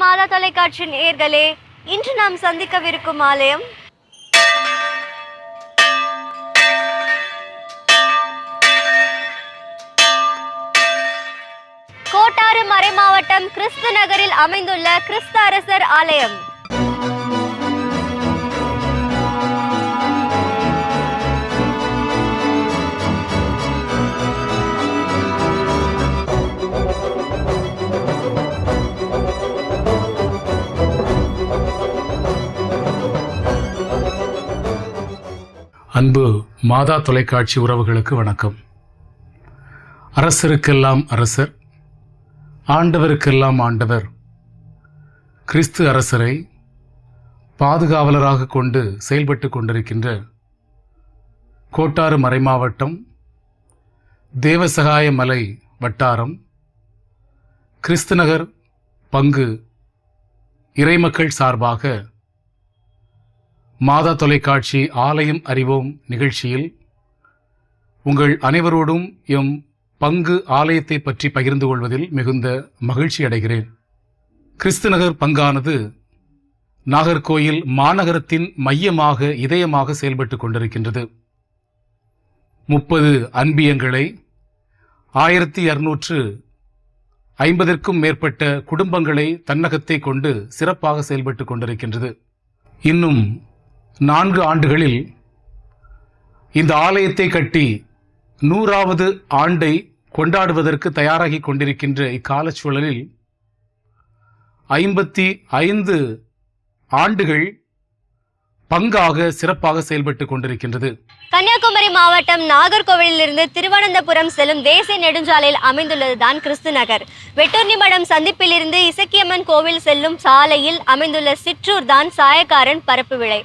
மாதா தொலைக்காட்சி நேர்களே இன்று நாம் சந்திக்கவிருக்கும் ஆலயம் கோட்டாறு மறை மாவட்டம் கிறிஸ்து நகரில் அமைந்துள்ள கிறிஸ்து அரசர் ஆலயம். அன்பு மாதா தொலைக்காட்சி உறவுகளுக்கு வணக்கம். அரசருக்கெல்லாம் அரசர் ஆண்டவருக்கெல்லாம் ஆண்டவர். கிறிஸ்து அரசரை பாதுகாவலராக கொண்டு செயல்பட்டு கொண்டிருக்கின்ற கோட்டாறு மறைமாவட்டம் தேவசகாய மலை வட்டாரம் கிறிஸ்துநகர் பங்கு இறைமக்கள் சார்பாக மாதா தொலைக்காட்சி ஆலயம் அறிவோம் நிகழ்ச்சியில் உங்கள் அனைவரோடும் எம் பங்கு ஆலயத்தை பற்றி பகிர்ந்து கொள்வதில் மிகுந்த மகிழ்ச்சி அடைகிறேன். கிறிஸ்து நகர் பங்கானது நாகர்கோயில் மாநகரத்தின் மையமாக இதயமாக செயல்பட்டு கொண்டிருக்கின்றது. முப்பது அன்பியங்களை ஆயிரத்தி இருநூற்று ஐம்பதற்கும் மேற்பட்ட குடும்பங்களை தன்னகத்தை கொண்டு சிறப்பாக செயல்பட்டு கொண்டிருக்கின்றது. இன்னும் நான்கு ஆண்டுகளில் இந்த ஆலயத்தை கட்டி நூறாவது ஆண்டை கொண்டாடுவதற்கு தயாராகி கொண்டிருக்கின்ற இக்காலச் சூழலில் ஐம்பத்தி ஐந்து ஆண்டுகள் பங்காக சிறப்பாக செயல்பட்டு கொண்டிருக்கின்றது. கன்னியாகுமரி மாவட்டம் நாகர்கோவிலிருந்து திருவனந்தபுரம் செல்லும் தேசிய நெடுஞ்சாலையில் அமைந்துள்ளதுதான் கிறிஸ்து நகர். வெட்டூர்னி மடம் சந்திப்பிலிருந்து இசக்கியம்மன் கோவில் செல்லும் சாலையில் அமைந்துள்ள சிற்றூர் தான் சாயக்காரன் பரப்பு விளை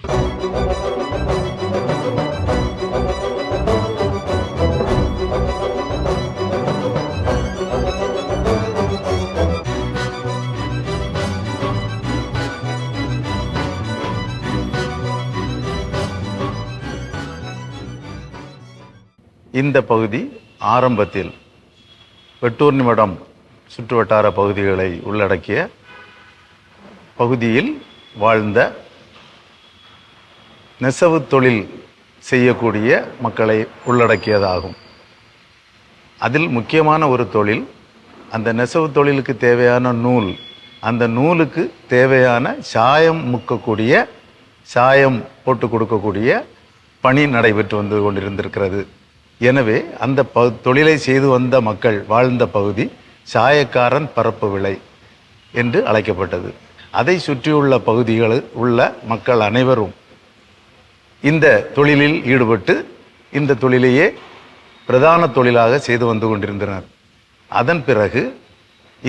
இந்த பகுதி ஆரம்பத்தில் வெட்டூர் நிமிடம் சுற்றுவட்டார பகுதிகளை உள்ளடக்கிய பகுதியில் வாழ்ந்த நெசவு தொழில் செய்யக்கூடிய மக்களை உள்ளடக்கியதாகும். அதில் முக்கியமான ஒரு தொழில் அந்த நெசவு தொழிலுக்கு தேவையான நூல் அந்த நூலுக்கு தேவையான சாயம் முக்கக்கூடிய சாயம் போட்டு கொடுக்கக்கூடிய பணி நடைபெற்று வந்து கொண்டிருந்திருக்கிறது. எனவே அந்த ப தொழிலை செய்து வந்த மக்கள் வாழ்ந்த பகுதி சாயக்காரன் பரப்பு விலை என்று அழைக்கப்பட்டது. அதை சுற்றியுள்ள பகுதிகளில் உள்ள மக்கள் அனைவரும் இந்த தொழிலில் ஈடுபட்டு இந்த தொழிலையே பிரதான தொழிலாக செய்து வந்து கொண்டிருந்தனர். அதன் பிறகு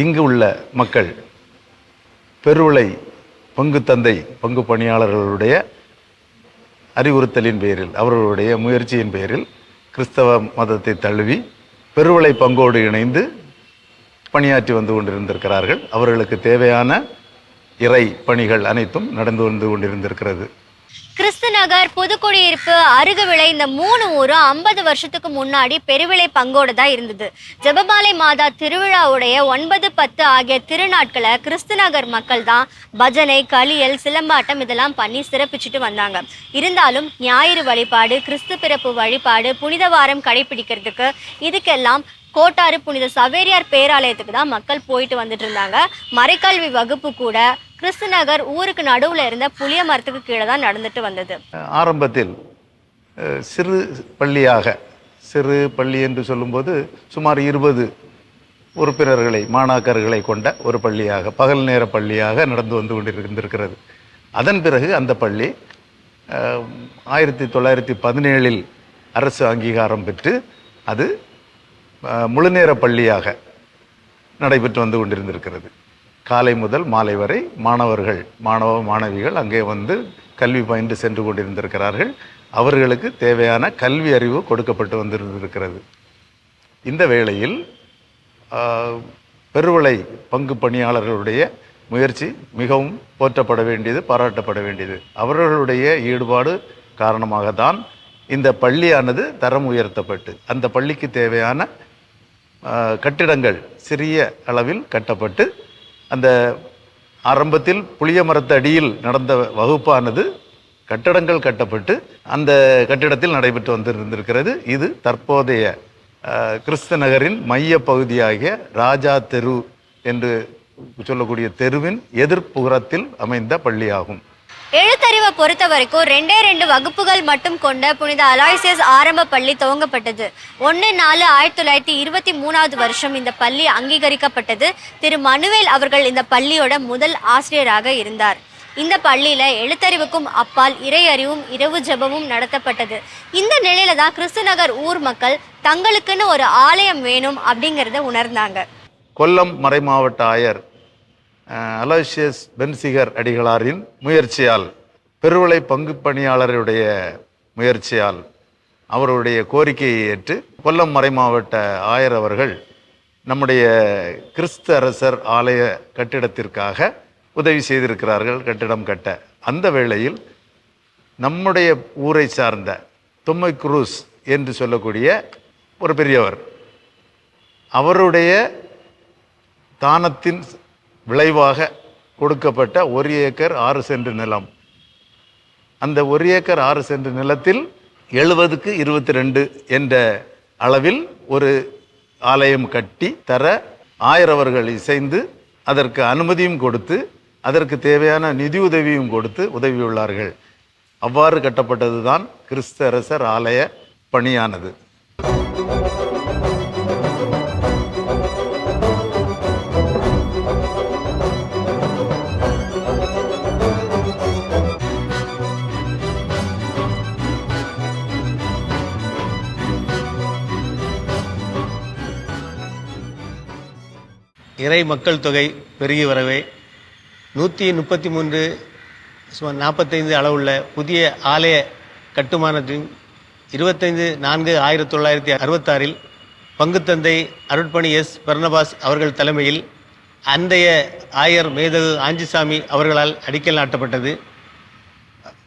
இங்கு உள்ள மக்கள் பெருவிலை பங்கு தந்தை பங்கு பணியாளர்களுடைய அறிவுறுத்தலின் பேரில் அவர்களுடைய முயற்சியின் பேரில் கிறிஸ்தவ மதத்தை தழுவி பெருவிளை பங்கோடு இணைந்து பணியாற்றி வந்து கொண்டிருந்திருக்கிறார்கள். அவர்களுக்கு தேவையான இறை பணிகள் அனைத்தும் நடந்து வந்து கொண்டிருந்திருக்கிறது. கிறிஸ்து நகர் புதுக்குடியிருப்பு அருகுவிளை இந்த மூணு ஊரும் ஐம்பது வருஷத்துக்கு முன்னாடி பெருவிளை பங்கோடு தான் இருந்தது. ஜெபமாலை மாதா திருவிழாவுடைய ஒன்பது பத்து ஆகிய திருநாட்களை கிறிஸ்து நகர் மக்கள் தான் பஜனை களியல் சிலம்பாட்டம் இதெல்லாம் பண்ணி சிறப்பிச்சுட்டு வந்தாங்க. இருந்தாலும் ஞாயிறு வழிபாடு கிறிஸ்து பிறப்பு வழிபாடு புனித வாரம் கடைபிடிக்கிறதுக்கு இதுக்கெல்லாம் கோட்டாறு புனித சவேரியார் பேராலயத்துக்கு தான் மக்கள் போயிட்டு வந்துட்டு இருந்தாங்க மறைக்கல்வி வகுப்பு கூட கிருஷ்ணநகர் ஊருக்கு நடுவில் இருந்த புளிய மரத்துக்கு கீழே தான் நடந்துட்டு வந்தது. ஆரம்பத்தில் சிறு பள்ளியாக சிறு பள்ளி என்று சொல்லும்போது சுமார் இருபது உறுப்பினர்களை மாணாக்கர்களை கொண்ட ஒரு பள்ளியாக பகல் நேர பள்ளியாக நடந்து வந்து கொண்டிருந்திருக்கிறது. அதன் பிறகு அந்த பள்ளி ஆயிரத்தி தொள்ளாயிரத்தி பதினேழில் அரசு அங்கீகாரம் பெற்று அது முழுநேர பள்ளியாக நடைபெற்று வந்து கொண்டிருந்திருக்கிறது. காலை முதல் மாலை வரை மாணவர்கள் மாணவ மாணவிகள் அங்கே வந்து கல்வி பயின்று சென்று கொண்டிருந்திருக்கிறார்கள். அவர்களுக்கு தேவையான கல்வி அறிவு கொடுக்கப்பட்டு வந்திருந்திருக்கிறது. இந்த வேளையில் பெருவளை பங்கு பணியாளர்களுடைய முயற்சி மிகவும் போற்றப்பட வேண்டியது பாராட்டப்பட வேண்டியது. அவர்களுடைய ஈடுபாடு காரணமாக தான் இந்த பள்ளியானது தரம் உயர்த்தப்பட்டு அந்த பள்ளிக்கு தேவையான கட்டிடங்கள் சிறிய அளவில் கட்டப்பட்டு அந்த ஆரம்பத்தில் புளிய மரத்து அடியில் நடந்த வகுப்பானது கட்டடங்கள் கட்டப்பட்டு அந்த கட்டிடத்தில் நடைபெற்று வந்திருந்திருக்கிறது. இது தற்போதைய கிறிஸ்து நகரின் மைய பகுதியாகிய ராஜா தெரு என்று சொல்லக்கூடிய தெருவின் எதிர்ப்புறத்தில் அமைந்த பள்ளியாகும். எழுத்தறிவை பொறுத்த வரைக்கும் ரெண்டே ரெண்டு வகுப்புகள் மட்டும் கொண்ட புனித அலாய்சியஸ் ஆரம்ப பள்ளி துவங்கப்பட்டது. ஒன்று நாலு ஆயிரத்தி தொள்ளாயிரத்தி இருபத்தி மூணாவது வருஷம் இந்த பள்ளி அங்கீகரிக்கப்பட்டது. திரு மனுவேல் அவர்கள் இந்த பள்ளியோட முதல் ஆசிரியராக இருந்தார். இந்த பள்ளியில எழுத்தறிவுக்கும் அப்பால் இறையறிவும் இரவு ஜபமும் நடத்தப்பட்டது. இந்த நிலையில தான் கிறிஸ்துநகர் ஊர் மக்கள் தங்களுக்குன்னு ஒரு ஆலயம் வேணும் அப்படிங்கிறத உணர்ந்தாங்க. கொல்லம் மறைமாவட்ட ஆயர் அலோசியஸ் பென்சிகர் அடிகளாரின் முயற்சியால் பெருவலை பங்கு பணியாளருடைய முயற்சியால் அவருடைய கோரிக்கையை ஏற்று கொல்லம் மறைமாவட்ட ஆயர் அவர்கள் நம்முடைய கிறிஸ்து அரசர் ஆலய கட்டிடத்திற்காக உதவி செய்திருக்கிறார்கள் கட்டிடம் கட்ட. அந்த வேளையில் நம்முடைய ஊரை சார்ந்த தொம்மை குரூஸ் என்று சொல்லக்கூடிய ஒரு பெரியவர் அவருடைய தானத்தின் விளைவாக கொடுக்கப்பட்ட ஒரு ஏக்கர் ஆறு சென்ட் நிலம். அந்த ஒரு ஏக்கர் ஆறு சென்ட் நிலத்தில் எழுபதுக்கு இருபத்தி ரெண்டு என்ற அளவில் ஒரு ஆலயம் கட்டி தர ஆயிரவர்கள் இசைந்து அதற்கு அனுமதியும் கொடுத்து அதற்கு தேவையான நிதியுதவியும் கொடுத்து உதவியுள்ளார்கள். அவ்வாறு கட்டப்பட்டதுதான் தான் கிறிஸ்தரசர் ஆலய பணியானது. இறை மக்கள் தொகை பெருகி வரவே நூற்றி முப்பத்தி மூன்று சுமார் நாற்பத்தைந்து அளவுள்ள புதிய ஆலய கட்டுமானத்தின் இருபத்தைந்து நான்கு ஆயிரத்தி தொள்ளாயிரத்தி அறுபத்தாறில் பங்குத்தந்தை அருட்பணி எஸ் பர்ணபாஸ் அவர்கள் தலைமையில் அந்தைய ஆயர் மேதகு ஆஞ்சிசாமி அவர்களால் அடிக்கல் நாட்டப்பட்டது.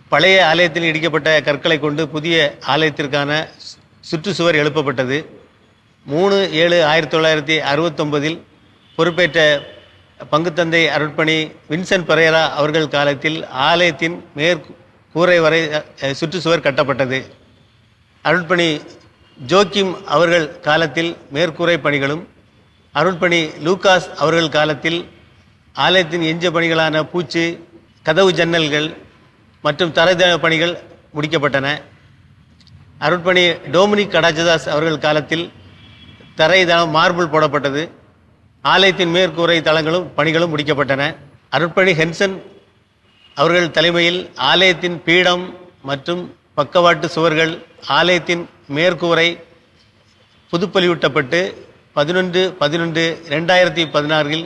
பழைய ஆலயத்தில் இடிக்கப்பட்ட கற்களை கொண்டு புதிய ஆலயத்திற்கான சு- சுற்றுச்சுவர் எழுப்பப்பட்டது. மூணு ஏழு ஆயிரத்தி தொள்ளாயிரத்தி அறுபத்தொன்பதில் பொறுப்பேற்ற பங்குத்தந்தை அருட்பணி வின்சென்ட் பெரேரா அவர்கள் காலத்தில் ஆலயத்தின் மேற்கூரை வரை சுற்றுச்சுவர் கட்டப்பட்டது. அருட்பணி ஜோக்கிம் அவர்கள் காலத்தில் மேற்கூரை பணிகளும் அருட்பணி லூகாஸ் அவர்கள் காலத்தில் ஆலயத்தின் எஞ்சிய பணிகளான பூச்சு கதவு ஜன்னல்கள் மற்றும் தரைதள பணிகள் முடிக்கப்பட்டன. அருட்பணி டோமினிக் கடாஜதாஸ் அவர்கள் காலத்தில் தரைதளம் மார்பிள் போடப்பட்டது. ஆலயத்தின் மேற்கூரை தளங்களும் பணிகளும் முடிக்கப்பட்டன. அருட்பணி ஹென்சன் அவர்கள் தலைமையில் ஆலயத்தின் பீடம் மற்றும் பக்கவாட்டு சுவர்கள் ஆலயத்தின் மேற்கூரை புதுப்பலியூட்டப்பட்டு பதினொன்று பதினொன்று ரெண்டாயிரத்தி பதினாறில்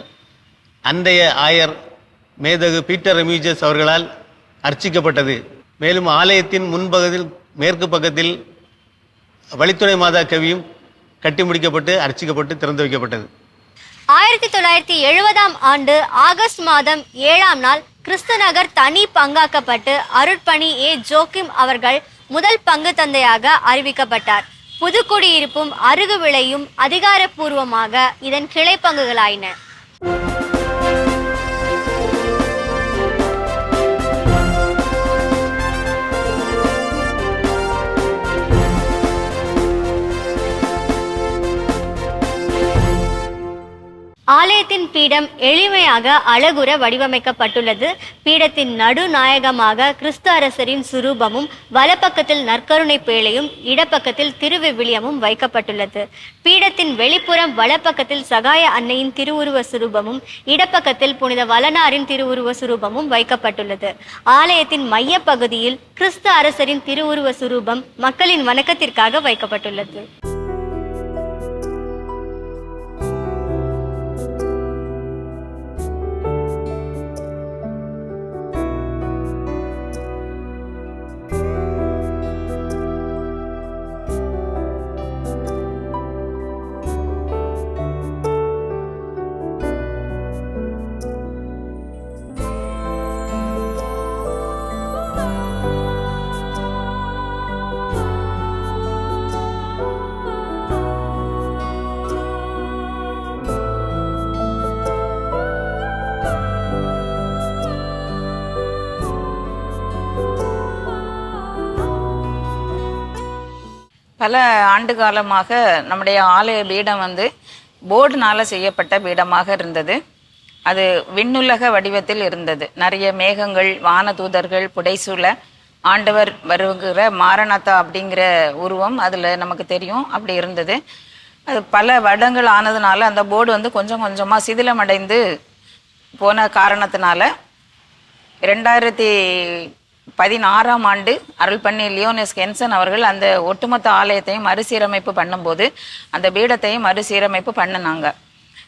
அன்றைய ஆயர் மேதகு பீட்டர் ரெமியூஜஸ் அவர்களால் அர்ச்சிக்கப்பட்டது. மேலும் ஆலயத்தின் முன்பகுதியில் மேற்கு பக்கத்தில் வழித்துணை மாதா கவியும் கட்டி முடிக்கப்பட்டு அர்ச்சிக்கப்பட்டு திறந்து வைக்கப்பட்டது. ஆயிரத்தி தொள்ளாயிரத்தி எழுபதாம் ஆண்டு ஆகஸ்ட் மாதம் ஏழாம் நாள் கிறிஸ்துநகர் தனி பங்காக்கப்பட்டு அருட்பணி ஏ. ஜோக்கிம் அவர்கள் முதல் பங்கு தந்தையாக அறிவிக்கப்பட்டார். புதுக்குடியிருப்பும் அருகு விளையும் அதிகாரப்பூர்வமாக இதன் கிளை பங்குகளாயின. ஆலயத்தின் பீடம் எளிமையாக அழகுற வடிவமைக்கப்பட்டுள்ளது. பீடத்தின் நடுநாயகமாக கிறிஸ்து அரசரின் சுரூபமும் வலப்பக்கத்தில் நற்கருணை பேழையும் இடப்பக்கத்தில் திருவிவிலியமும் வைக்கப்பட்டுள்ளது. பீடத்தின் வெளிப்புறம் வலப்பக்கத்தில் சகாய அன்னையின் திருவுருவ சுரூபமும் இடப்பக்கத்தில் புனித வலனாரின் திருவுருவ சுரூபமும் வைக்கப்பட்டுள்ளது. ஆலயத்தின் மையப்பகுதியில் கிறிஸ்து அரசரின் திருவுருவ சுரூபம் மக்களின் வணக்கத்திற்காக வைக்கப்பட்டுள்ளது. பல ஆண்டு காலமாக நம்முடைய ஆலய பீடம் வந்து போர்டுனால செய்யப்பட்ட பீடமாக இருந்தது. அது விண்ணுலக வடிவத்தில் இருந்தது. நிறைய மேகங்கள் வானதூதர்கள் புடைசூழ ஆண்டவர் வருகிற மாரணத்தா அப்படிங்கிற உருவம் அதில் நமக்கு தெரியும். அப்படி இருந்தது. அது பல வருடங்கள் ஆனதுனால அந்த போர்டு வந்து கொஞ்சம் கொஞ்சமாக சிதிலமடைந்து போன காரணத்தினால ரெண்டாயிரத்தி பதினாறாம் ஆண்டு அருள்பண்ணி லியோனஸ் கென்சன் அவர்கள் அந்த ஒட்டுமொத்த ஆலயத்தையும் மறுசீரமைப்பு பண்ணும்போது அந்த பீடத்தையும் மறுசீரமைப்பு பண்ணினாங்க.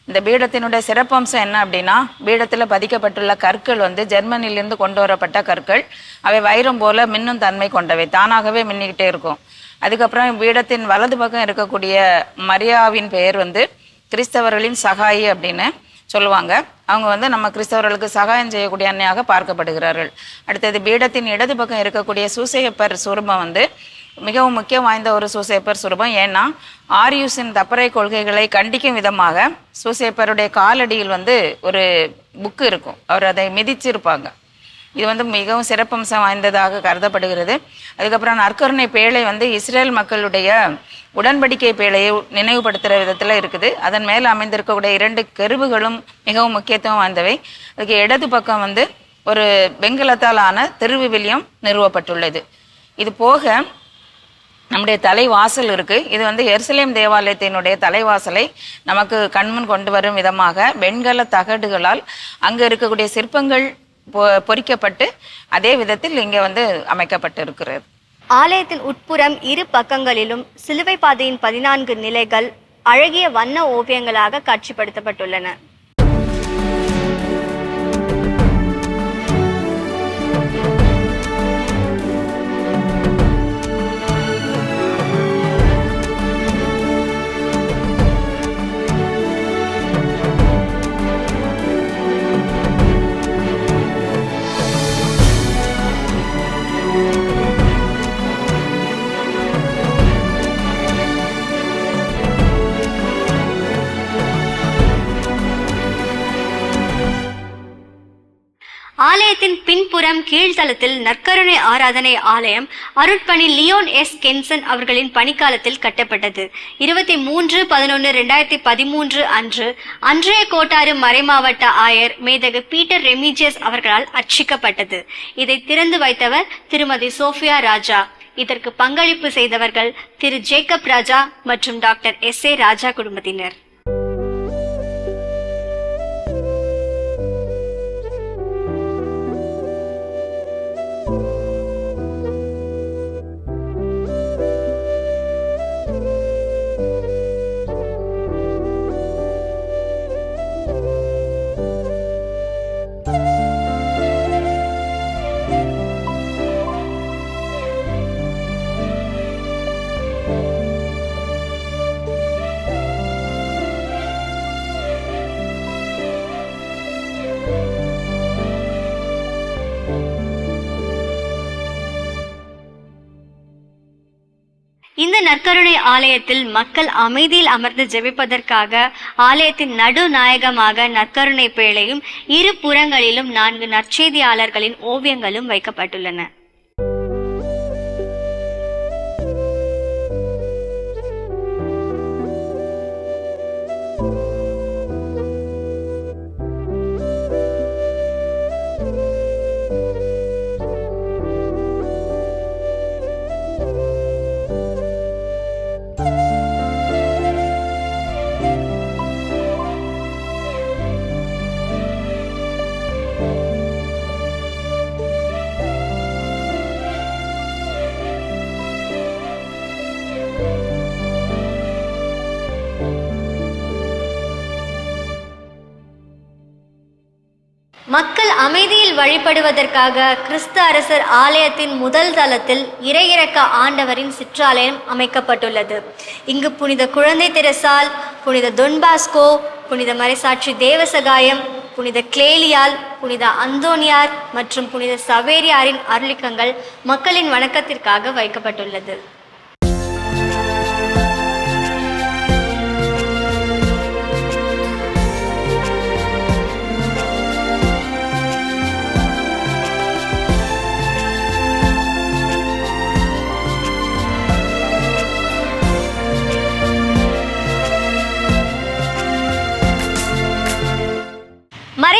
இந்த பீடத்தினுடைய சிறப்பம்சம் என்ன அப்படின்னா பீடத்தில் பதிக்கப்பட்டுள்ள கற்கள் வந்து ஜெர்மனிலிருந்து கொண்டு வரப்பட்ட கற்கள். அவை வைரம் போல மின்னும் தன்மை கொண்டவை தானாகவே மின்னிக்கிட்டே இருக்கும். அதுக்கப்புறம் பீடத்தின் வலது பக்கம் இருக்கக்கூடிய மரியாவின் பெயர் வந்து கிறிஸ்தவர்களின் சகாயி அப்படின்னு சொல்லுவாங்க. அவங்க வந்து நம்ம கிறிஸ்தவர்களுக்கு சகாயம் செய்யக்கூடிய அன்னையாக பார்க்கப்படுகிறார்கள். அடுத்தது பீடத்தின் இடது பக்கம் இருக்கக்கூடிய சூசையப்பர் சுரூபம் வந்து மிகவும் முக்கியம் வாய்ந்த ஒரு சூசையப்பர் சுரூபம். ஏன்னா ஆரியூஸின் தப்பறை கொள்கைகளை கண்டிக்கும் விதமாக சூசையப்பருடைய காலடியில் வந்து ஒரு புக்கு இருக்கும். அவர் அதை மிதிச்சிருப்பாங்க. இது வந்து மிகவும் சிறப்பம்சம் வாய்ந்ததாக கருதப்படுகிறது. அதுக்கப்புறம் நற்கருணை பேழை வந்து இஸ்ரேல் மக்களுடைய உடன்படிக்கை பேழையை நினைவுபடுத்துகிற விதத்தில் இருக்குது. அதன் மேல் அமைந்திருக்கக்கூடிய இரண்டு கருவுகளும் மிகவும் முக்கியத்துவம் வாய்ந்தவை. அதுக்கு இடது பக்கம் வந்து ஒரு வெண்கலத்தால் ஆன திருவிவிலியம் நிறுவப்பட்டுள்ளது. இது போக நம்முடைய தலைவாசல் இருக்கு. இது வந்து எருசலேம் தேவாலயத்தினுடைய தலைவாசலை நமக்கு கண்முன் கொண்டு வரும் விதமாக வெண்கல தகடுகளால் அங்கே இருக்கக்கூடிய சிற்பங்கள் பொறிக்கப்பட்டு அதே விதத்தில் இங்கே வந்து அமைக்கப்பட்டு இருக்கிறது ஆலயத்தின் உட்புறம் இரு பக்கங்களிலும் சிலுவை பாதையின் பதினான்கு நிலைகள் அழகிய வண்ண ஓவியங்களாக காட்சிப்படுத்தப்பட்டுள்ளன. ஆலயத்தின் பின்புறம் கீழ்த்தளத்தில் நற்கருணை ஆராதனை ஆலயம் அருட்பணி லியோன் எஸ். கென்சன் அவர்களின் பணிக்காலத்தில் கட்டப்பட்டது. இருபத்தி மூன்று பதினொன்று ரெண்டாயிரத்தி பதிமூன்று அன்று அன்றைய கோட்டாறு மறைமாவட்ட ஆயர் மேதகு பீட்டர் ரெமிஜியஸ் அவர்களால் அர்ச்சிக்கப்பட்டது. இதை திறந்து வைத்தவர் திருமதி சோஃபியா ராஜா. இதற்கு பங்களிப்பு செய்தவர்கள் திரு ஜேக்கப் ராஜா மற்றும் டாக்டர் எஸ். ஏ. ராஜா குடும்பத்தினர். நற்கருணை ஆலயத்தில் மக்கள் அமைதியில் அமர்ந்து ஜெபிப்பதற்காக ஆலயத்தின் நடுநாயகமாக நற்கருணை பேழையும் இரு புறங்களிலும் நான்கு நற்செய்தியாளர்களின் ஓவியங்களும் வைக்கப்பட்டுள்ளன. மக்கள் அமைதியில் வழிபடுவதற்காக கிறிஸ்து அரசர் ஆலயத்தின் முதல் தளத்தில் இறையிறக்க ஆண்டவரின் சிற்றாலயம் அமைக்கப்பட்டுள்ளது. இங்கு புனித குழந்தை தெரசால் புனித தொன்பாஸ்கோ புனித மறைசாட்சி தேவசகாயம் புனித கிளேலியால் புனித அந்தோனியார் மற்றும் புனித சவேரியாரின் அருளிக்கங்கள் மக்களின் வணக்கத்திற்காக வைக்கப்பட்டுள்ளது.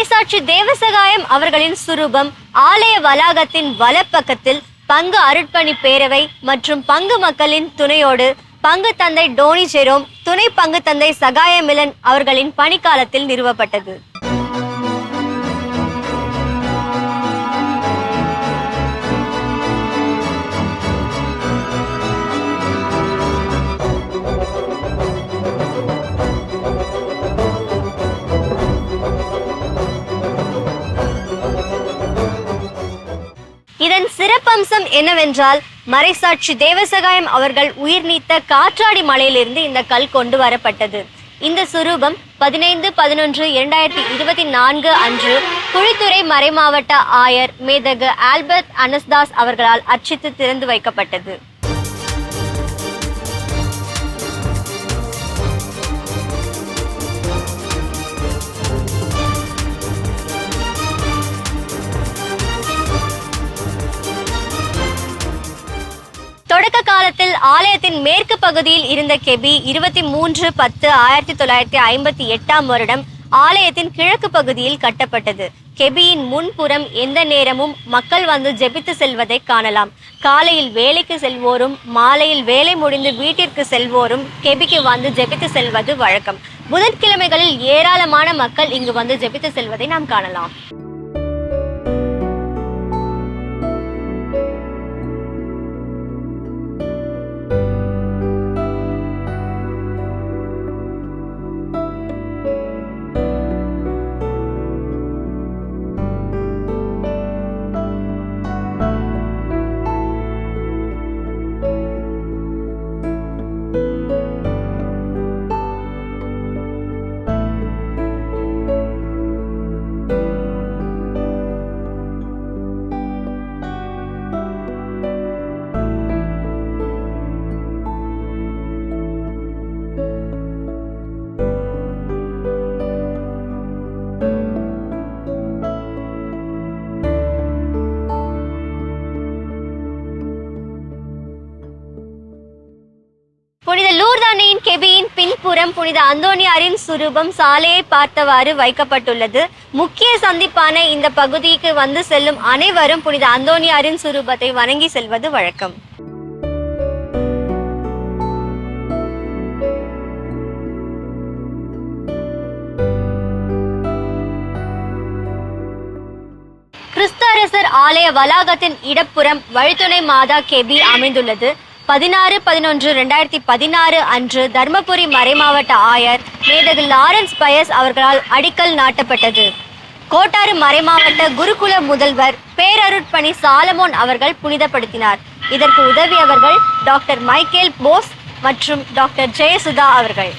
மறைசாட்சி தேவசகாயம் அவர்களின் சுரூபம் ஆலய வளாகத்தின் வலப்பக்கத்தில் பங்கு அருட்பணி பேரவை மற்றும் பங்கு மக்களின் துணையோடு பங்கு தந்தை டோனி ஜெரோம் துணை பங்கு தந்தை சகாயமிலன் அவர்களின் பணிக்காலத்தில் நிறுவப்பட்டது. இதன் சிறப்பம்சம் என்னவென்றால் மறைசாட்சி தேவசகாயம் அவர்கள் உயிர் நீத்த காற்றாடி மலையிலிருந்து இந்த கல் கொண்டு வரப்பட்டது. இந்த சுரூபம் பதினைந்து பதினொன்று இரண்டாயிரத்தி இருபத்தி நான்கு அன்று குழித்துறை மறைமாவட்ட ஆயர் மேதகு ஆல்பர்ட் அனஸ்தாஸ் அவர்களால் அர்ச்சித்து திறந்து வைக்கப்பட்டது. காலத்தில் ஆலயத்தின் மேற்கு பகுதியில் இருந்த கெபி இருபத்தி மூன்று பத்து ஆயிரத்தி தொள்ளாயிரத்தி ஐம்பத்தி எட்டாம் வருடம் ஆலயத்தின் கிழக்கு பகுதியில் கட்டப்பட்டது. கெபியின் முன்புறம் எந்த நேரமும் மக்கள் வந்து ஜெபித்து செல்வதை காணலாம். காலையில் வேலைக்கு செல்வோரும் மாலையில் வேலை முடிந்து வீட்டிற்கு செல்வோரும் கெபிக்கு வந்து ஜெபித்து செல்வது வழக்கம். புதன்கிழமைகளில் ஏராளமான மக்கள் இங்கு வந்து ஜெபித்து செல்வதை நாம் காணலாம். பின்புறம் புனித அந்தோனியாரின் சுரூபம் சாலையை பார்த்தவாறு வைக்கப்பட்டுள்ளது. முக்கிய சந்திப்பான இந்த பகுதிக்கு வந்து செல்லும் அனைவரும் புனித அந்தோனியாரின் சுரூபத்தை வணங்கி செல்வது வழக்கம். கிறிஸ்தரசர் ஆலய வளாகத்தின் இடப்புறம் வழித்துணை மாதா கேபி அமைந்துள்ளது. பதினாறு பதினொன்று ரெண்டாயிரத்தி பதினாறு அன்று தர்மபுரி மறைமாவட்ட ஆயர் மேதகு லாரன்ஸ் பயஸ் அவர்களால் அடிக்கல் நாட்டப்பட்டது. கோட்டாறு மறைமாவட்ட குருகுல முதல்வர் பேரருட்பணி சாலமோன் அவர்கள் புனிதப்படுத்தினார். இதற்கு உதவியவர்கள் டாக்டர் மைக்கேல் போஸ் மற்றும் டாக்டர் ஜெயசுதா அவர்கள்.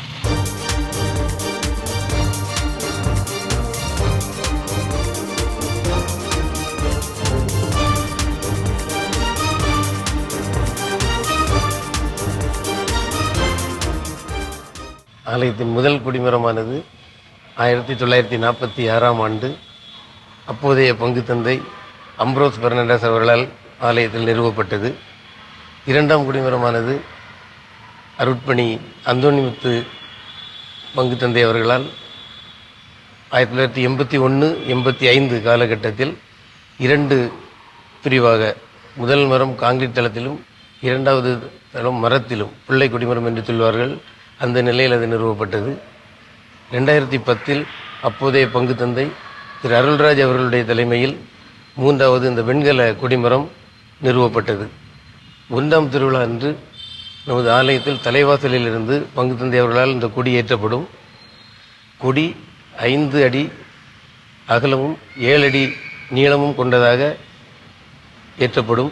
ஆலயத்தின் முதல் குடிமரமானது ஆயிரத்தி தொள்ளாயிரத்தி நாற்பத்தி ஆறாம் ஆண்டு அப்போதைய பங்கு தந்தை அம்ப்ரோஸ் பெர்னண்டஸ் அவர்களால் ஆலயத்தில் நிறுவப்பட்டது. இரண்டாம் குடிமரமானது அருட்பணி அந்தோணிமுத்து பங்கு தந்தை அவர்களால் ஆயிரத்தி தொள்ளாயிரத்தி எண்பத்தி ஒன்று எண்பத்தி ஐந்து காலகட்டத்தில் இரண்டு பிரிவாக முதல் மரம் காங்கிரீட் தளத்திலும் இரண்டாவது தளம் மரத்திலும் பிள்ளை குடிமரம் என்று சொல்வார்கள். அந்த நிலையில் அது நிறுவப்பட்டது. ரெண்டாயிரத்தி பத்தில் அப்போதைய பங்கு தந்தை திரு அருள்ராஜ் அவர்களுடைய தலைமையில் மூன்றாவது இந்த வெண்கல கொடிமரம் நிறுவப்பட்டது. ஒன்றாம் திருவிழா அன்று நமது ஆலயத்தில் தலைவாசலில் இருந்து பங்கு தந்தை அவர்களால் இந்த கொடி ஏற்றப்படும். கொடி ஐந்து அடி அகலமும் ஏழு அடி நீளமும் கொண்டதாக ஏற்றப்படும்.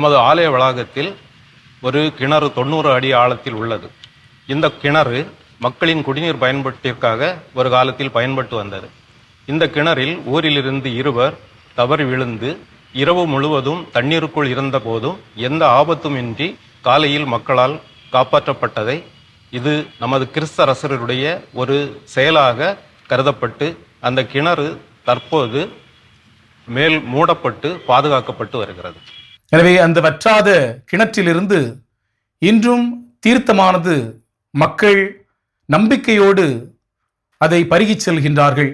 எமது ஆலய வளாகத்தில் ஒரு கிணறு தொண்ணூறு அடி ஆழத்தில் உள்ளது. இந்த கிணறு மக்களின் குடிநீர் பயன்பாட்டிற்காக ஒரு காலத்தில் பயன்பட்டு வந்தது. இந்த கிணறில் ஊரிலிருந்து இருவர் தவறி விழுந்து இரவு முழுவதும் தண்ணீருக்குள் இருந்த போதும் எந்த ஆபத்துமின்றி காலையில் மக்களால் காப்பாற்றப்பட்டதை இது நமது கிறிஸ்தரசருடைய ஒரு செயலாக கருதப்பட்டு அந்த கிணறு தற்போது மேல் மூடப்பட்டு பாதுகாக்கப்பட்டு வருகிறது. எனவே அந்த வற்றாத கிணற்றிலிருந்து இன்றும் தீர்த்தமானது மக்கள் நம்பிக்கையோடு அதை பருகிச் செல்கின்றார்கள்.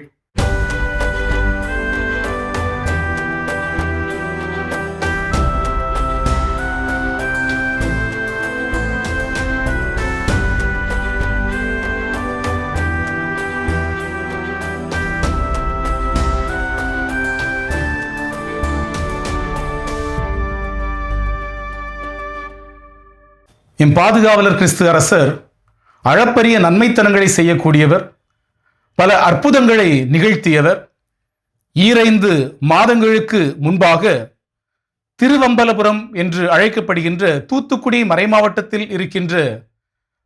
எம் பாதுகாவலர் கிறிஸ்து அரசர் அளப்பரிய நன்மைத்தனங்களை செய்யக்கூடியவர் பல அற்புதங்களை நிகழ்த்தியவர் ஈரைந்து மாதங்களுக்கு முன்பாக திருவம்பலபுரம் என்று அழைக்கப்படுகின்ற தூத்துக்குடி மறைமாவட்டத்தில் இருக்கின்ற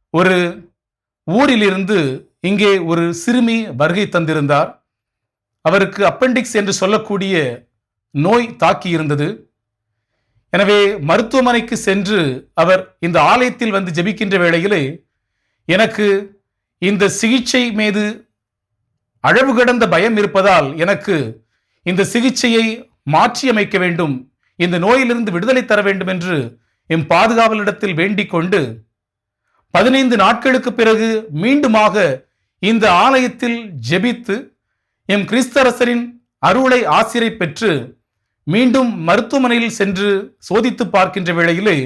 ஒரு ஊரிலிருந்து இங்கே ஒரு சிறுமி வருகை தந்திருந்தார். அவருக்கு அப்பெண்டிக்ஸ் என்று சொல்லக்கூடிய நோய் தாக்கியிருந்தது. எனவே மருத்துவமனைக்கு சென்று அவர் இந்த ஆலயத்தில் வந்து ஜெபிக்கின்ற வேளையிலே எனக்கு இந்த சிகிச்சை மீது அளவு கடந்த பயம் இருப்பதால் எனக்கு இந்த சிகிச்சையை மாற்றியமைக்க வேண்டும் இந்த நோயிலிருந்து விடுதலை தர வேண்டும் என்று எம் பாதுகாவலிடத்தில் வேண்டிக் கொண்டு பதினைந்து நாட்களுக்கு பிறகு மீண்டுமாக இந்த ஆலயத்தில் ஜெபித்து எம் கிறிஸ்தரசரின் அருளை ஆசிரை பெற்று மீண்டும் மருத்துவமனையில் சென்று சோதித்து பார்க்கின்ற வேளையிலே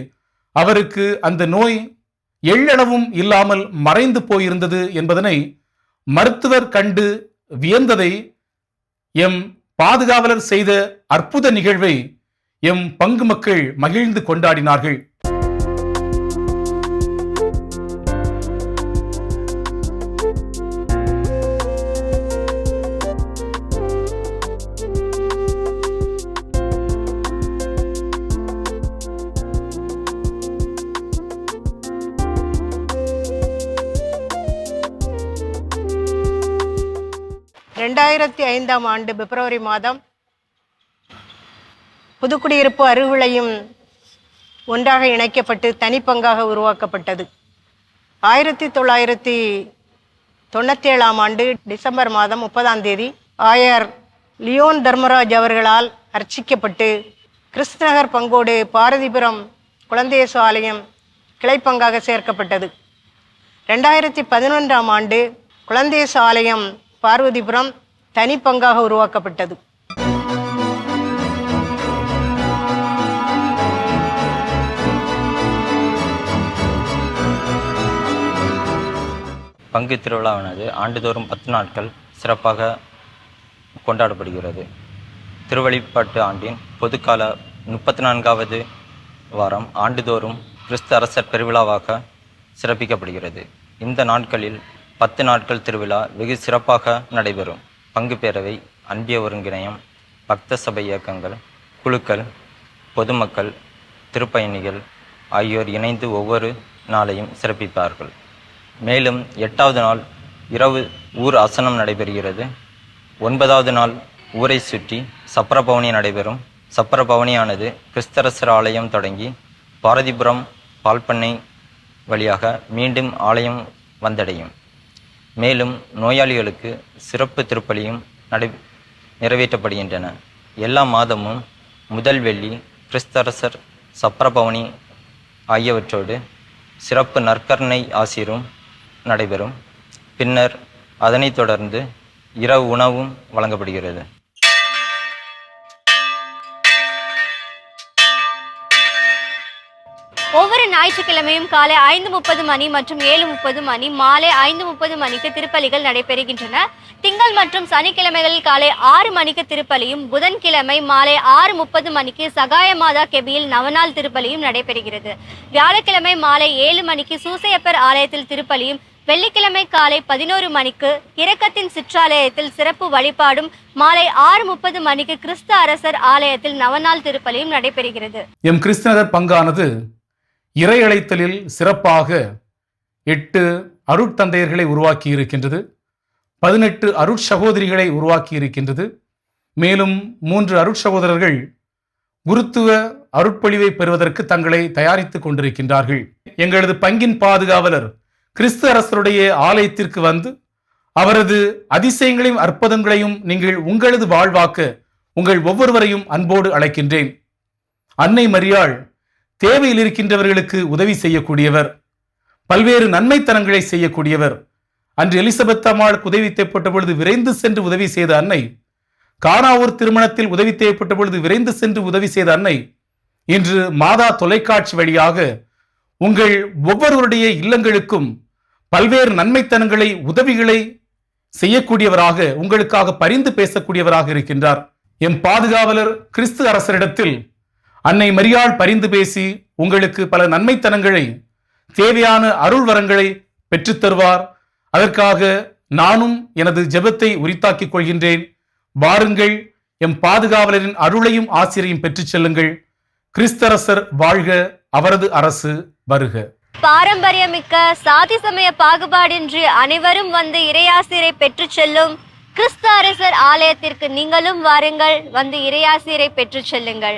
அவருக்கு அந்த நோய் எள்ளளவும் இல்லாமல் மறைந்து போயிருந்தது என்பதனை மருத்துவர் கண்டு வியந்ததை எம் பாதுகாவலர் செய்த அற்புத நிகழ்வை எம் பங்கு மக்கள் மகிழ்ந்து கொண்டாடினார்கள். ரெண்டாயிரத்தி ஐந்தாம் ஆண்டு பிப்ரவரி மாதம் புதுக்குடியிருப்பு அருவிளையும் ஒன்றாக இணைக்கப்பட்டு தனிப்பங்காக உருவாக்கப்பட்டது. ஆயிரத்தி தொள்ளாயிரத்தி தொண்ணூற்றி ஏழாம் ஆண்டு டிசம்பர் மாதம் முப்பதாம் தேதி ஆயர் லியோன் தர்மராஜ் அவர்களால் அர்ச்சிக்கப்பட்டு கிறிஸ்துநகர் பங்கோடு பாரதிபுரம் குழந்தையேசு ஆலயம் கிளைப்பங்காக சேர்க்கப்பட்டது. ரெண்டாயிரத்தி பதினொன்றாம் ஆண்டு குழந்தையேசு ஆலயம் பார்வதிபுரம் தனிப்பங்காக உருவாக்கப்பட்டது. பங்கு திருவிழாவானது ஆண்டுதோறும் பத்து நாட்கள் சிறப்பாக கொண்டாடப்படுகிறது. திருவழிப்பாட்டு ஆண்டின் பொதுக்கால முப்பத்தி நான்காவது வாரம் ஆண்டுதோறும் கிறிஸ்து அரசர் பெருவிழாவாக சிறப்பிக்கப்படுகிறது. இந்த நாட்களில் பத்து நாட்கள் திருவிழா வெகு சிறப்பாக நடைபெறும். பங்கு பேரவை அன்பிய ஒருங்கிணையம் பக்த சபை இயக்கங்கள் குழுக்கள் பொதுமக்கள் திருப்பயணிகள் ஆகியோர் இணைந்து ஒவ்வொரு நாளையும் சிறப்பிப்பார்கள். மேலும் எட்டாவது நாள் இரவு ஊர் அசனம் நடைபெறுகிறது. ஒன்பதாவது நாள் ஊரை சுற்றி சப்பரபவனி நடைபெறும். சப்பரபவனியானது கிறிஸ்தரசர் ஆலயம் தொடங்கி பாரதிபுரம் பால்பண்ணை வழியாக மீண்டும் ஆலயம் வந்தடையும். மேலும் நோயாளிகளுக்கு சிறப்பு திருப்பலியும் நடை நிறைவேற்றப்படுகின்றன. எல்லா மாதமும் முதல் வெள்ளி கிறிஸ்தரசர் சப்ரபவனி ஆகியவற்றோடு சிறப்பு நற்கருணை ஆசிரும் நடைபெறும். பின்னர் அதனைத் தொடர்ந்து இரவு உணவும் வழங்கப்படுகிறது. ஒவ்வொரு ஞாயிற்றுக்கிழமையும் காலை ஐந்து முப்பது மணி மற்றும் ஏழு முப்பது மணி மாலை ஐந்து முப்பது மணிக்கு திருப்பலிகள் நடைபெறுகின்றன. திங்கள் மற்றும் சனிக்கிழமைகளில் காலை ஆறு மணிக்கு திருப்பலியும் புதன்கிழமை மாலை ஆறு முப்பது மணிக்கு சகாயமாதா கெபியில் நவநாள் திருப்பலியும் நடைபெறுகிறது. வியாழக்கிழமை மாலை ஏழு மணிக்கு சூசையப்பர் ஆலயத்தில் திருப்பலியும் வெள்ளிக்கிழமை காலை பதினோரு மணிக்கு இரக்கத்தின் சிற்றாலயத்தில் சிறப்பு வழிபாடும் மாலை ஆறு முப்பது மணிக்கு கிறிஸ்து அரசர் ஆலயத்தில் நவநாள் திருப்பலியும் நடைபெறுகிறது. எம் கிறிஸ்தனர் பங்கானது இறை அழைத்தலில் சிறப்பாக எட்டு அருட்தந்தையர்களை உருவாக்கி இருக்கின்றது பதினெட்டு அருட்சகோதரிகளை உருவாக்கி இருக்கின்றது. மேலும் மூன்று அருட்சகோதரர்கள் குருத்துவ அருட்பொழிவை பெறுவதற்கு தங்களை தயாரித்துக் கொண்டிருக்கின்றார்கள். எங்களது பங்கின் பாதுகாவலர் கிறிஸ்து அரசருடைய ஆலயத்திற்கு வந்து அவரது அதிசயங்களையும் அற்புதங்களையும் நீங்கள் உங்களது வாழ்வாக்க உங்கள் ஒவ்வொருவரையும் அன்போடு அழைக்கின்றேன். அன்னை மரியாள் தேவையில் இருக்கின்றவர்களுக்கு உதவி செய்யக்கூடியவர். பல்வேறு நன்மைத்தனங்களை செய்யக்கூடியவர். அன்று எலிசபெத் அம்மாளுக்கு உதவி தேவைப்பட்ட பொழுது விரைந்து சென்று உதவி செய்த அன்னை. காணாவூர் திருமணத்தில் உதவி தேவைப்பட்ட பொழுது விரைந்து சென்று உதவி செய்த அன்னை. இன்று மாதா தொலைக்காட்சி வழியாக உங்கள் ஒவ்வொருவருடைய இல்லங்களுக்கும் பல்வேறு நன்மைத்தனங்களை உதவிகளை செய்யக்கூடியவராக உங்களுக்காக பரிந்து பேசக்கூடியவராக இருக்கின்றார். எம் பாதுகாவலர் கிறிஸ்து அரசரிடத்தில் அன்னை மரியாள் பரிந்து பேசி உங்களுக்கு பல நன்மைத்தனங்களை தேவையான அருள் வரங்களை பெற்றுத்தருவார் அதற்காக நானும் எனது ஜெபத்தை உரித்தாக்கிக் கொள்கின்றேன். வாருங்கள் எம் பாதுகாவலரின் அருளையும் ஆசிரியையும் பெற்றுச் செல்லுங்கள். கிறிஸ்தரசர் வாழ்க அவரது அரசு வருக. பாரம்பரியமிக்க சாதி சமய பாகுபாடின்றி அனைவரும் வந்து இறையாசிரை பெற்றுச் செல்லும் கிறிஸ்து அரசர் ஆலயத்திற்கு நீங்களும் வாருங்கள் வந்து இறையாசிரை பெற்றுச் செல்லுங்கள்.